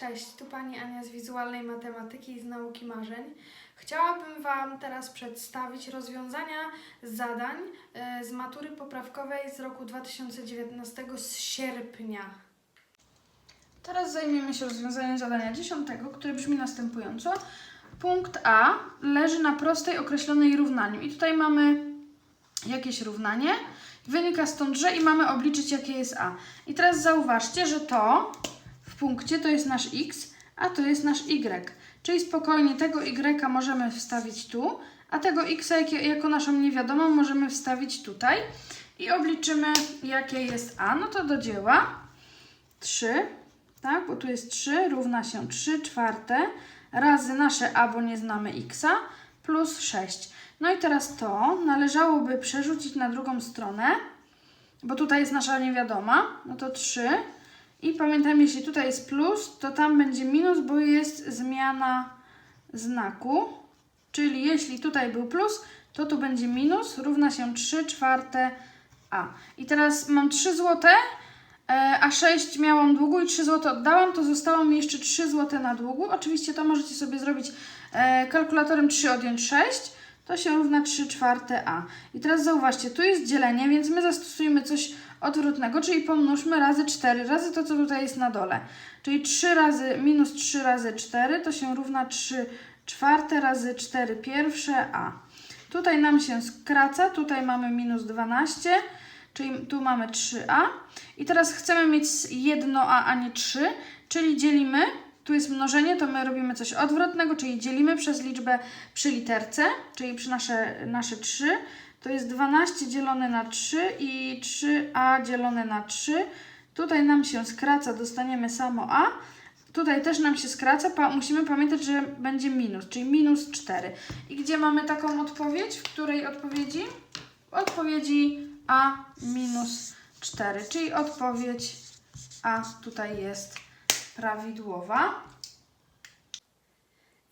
Cześć, tu Pani Ania z Wizualnej Matematyki i z Nauki Marzeń. Chciałabym Wam teraz przedstawić rozwiązania zadań e, z matury poprawkowej z roku 2019 z sierpnia. Teraz zajmiemy się rozwiązaniem zadania dziesiątego, które brzmi następująco. Punkt A leży na prostej określonej równaniu. I tutaj mamy jakieś równanie. Wynika stąd, że i mamy obliczyć, jakie jest A. I teraz zauważcie, że to punkcie to jest nasz X, a to jest nasz Y. Czyli spokojnie tego Y możemy wstawić tu, a tego X jako naszą niewiadomą możemy wstawić tutaj. I obliczymy, jakie jest A. No to do dzieła. 3, tak, bo tu jest 3, równa się 3 czwarte razy nasze a, bo nie znamy x, plus 6. No i teraz to należałoby przerzucić na drugą stronę, bo tutaj jest nasza niewiadoma, no to 3. I pamiętam, jeśli tutaj jest plus, to tam będzie minus, bo jest zmiana znaku. Czyli jeśli tutaj był plus, to tu będzie minus, równa się 3 czwarte a. I teraz mam 3 złote, E, a 6 miałam długu i 3 zł oddałam, to zostało mi jeszcze 3 zł na długu. Oczywiście to możecie sobie zrobić e, kalkulatorem 3 odjąć 6, to się równa 3 czwarte a. I teraz zauważcie, tu jest dzielenie, więc my zastosujemy coś odwrotnego, czyli pomnóżmy razy 4, razy to, co tutaj jest na dole. Czyli 3 razy, minus 3 razy 4, to się równa 3 czwarte razy 4 pierwsze a. Tutaj nam się skraca, tutaj mamy minus 12, czyli tu mamy 3a. I teraz chcemy mieć jedno a, a nie 3, czyli dzielimy, tu jest mnożenie, to my robimy coś odwrotnego, czyli dzielimy przez liczbę przy literce, czyli przy nasze, nasze 3. To jest 12 dzielone na 3 i 3a dzielone na 3. Tutaj nam się skraca, dostaniemy samo a. Tutaj też nam się skraca, pa, musimy pamiętać, że będzie minus, czyli minus 4. I gdzie mamy taką odpowiedź? W której odpowiedzi? W odpowiedzi a minus 4, czyli odpowiedź A tutaj jest prawidłowa.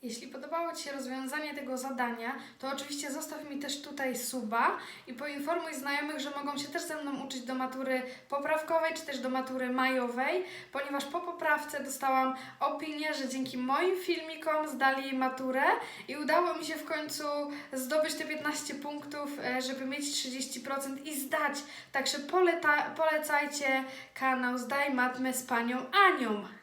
Jeśli podobało Ci się rozwiązanie tego zadania, to oczywiście zostaw mi też tutaj suba i poinformuj znajomych, że mogą się też ze mną uczyć do matury poprawkowej czy też do matury majowej, ponieważ po poprawce dostałam opinię, że dzięki moim filmikom zdali maturę i udało mi się w końcu zdobyć te 15 punktów, e, żeby mieć 30% i zdać. Także polecajcie kanał Zdaj Matmę z Panią Anią.